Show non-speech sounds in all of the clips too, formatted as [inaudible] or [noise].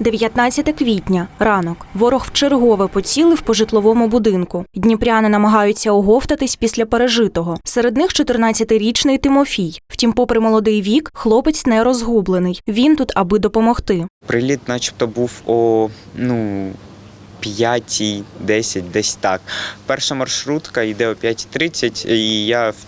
19 квітня, ранок. Ворог вчергове поцілив по житловому будинку. Дніпряни намагаються оговтатись після пережитого. Серед них 14-річний Тимофій. Втім, попри молодий вік, хлопець не розгублений. Він тут, аби допомогти. Приліт, начебто, був о ну. 5, 10, десь так. Перша маршрутка йде о 5.30, і я в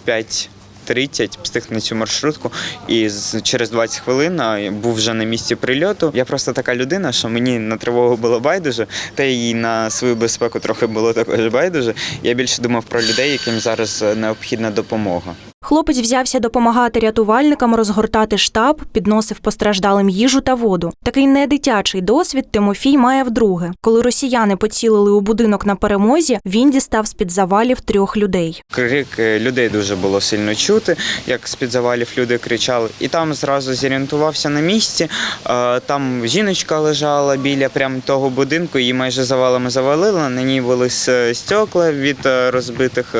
5.30 встиг на цю маршрутку. І через 20 хвилин був вже на місці прильоту. Я просто така людина, що мені на тривогу було байдуже, та й на свою безпеку трохи було також байдуже. Я більше думав про людей, яким зараз е, необхідна допомога. Хлопець взявся допомагати рятувальникам розгортати штаб, підносив постраждалим їжу та воду. Такий недитячий досвід Тимофій має вдруге. Коли росіяни поцілили у будинок на перемозі, він дістав з-під завалів трьох людей. Крик е, людей дуже було сильно чути, як з-під завалів люди кричали. І там зразу зорієнтувався на місці. Е, Там жіночка лежала біля прям того будинку, її майже завалами завалили. На ній були стекла від е, розбитих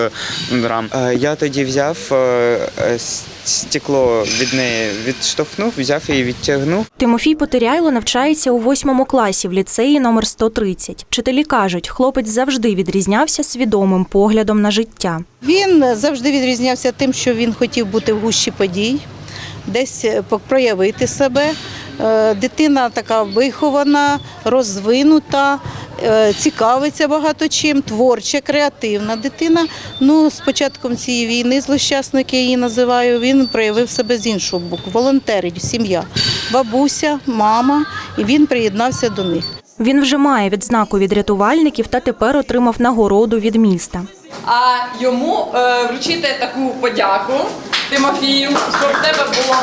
рам. Е, Я тоді взяв стекло від неї, відштовхнув, взяв її, відтягнув. Тимофій Потеряйло навчається у восьмому класі в ліцеї номер 130. Вчителі кажуть, хлопець завжди відрізнявся свідомим поглядом на життя. Він завжди відрізнявся тим, що він хотів бути в гущі подій, десь е, по- проявити себе. Е, Дитина така вихована, розвинута, е, цікавиться багато чим, творча, креативна дитина. Ну, з початком цієї війни, злощасної, як я її називаю, він проявив себе з іншого боку. Волонтерить, сім'я, бабуся, мама, і він приєднався до них. Він вже має відзнаку від рятувальників та тепер отримав нагороду від міста. а йому е, вручити таку подяку Тимофію, щоб в тебе було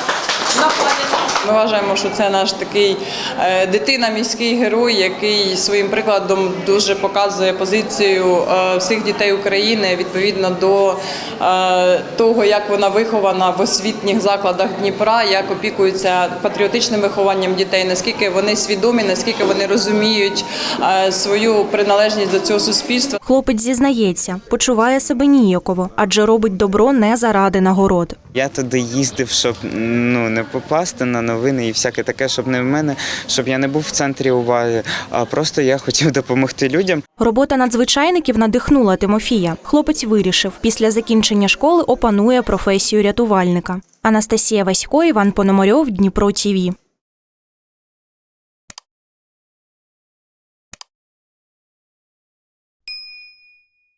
на пам'ять. Ми вважаємо, що це наш такий е, дитина, міський герой, який своїм прикладом дуже показує позицію е, всіх дітей України відповідно до е, того, як вона вихована в освітніх закладах Дніпра, як опікуються патріотичним вихованням дітей, наскільки вони свідомі, наскільки вони розуміють свою приналежність до цього суспільства. Хлопець зізнається, почуває себе ніяково, адже робить добро не заради нагород. Я туди їздив, щоб ну не попасти на новини і всяке таке, щоб не в мене, щоб я не був в центрі уваги, а просто я хотів [laughs] допомогти людям. Робота надзвичайників надихнула Тимофія. Хлопець вирішив, після закінчення школи опанує професію рятувальника. Анастасія Васько, Іван Пономарьов, Дніпро ТІВІ.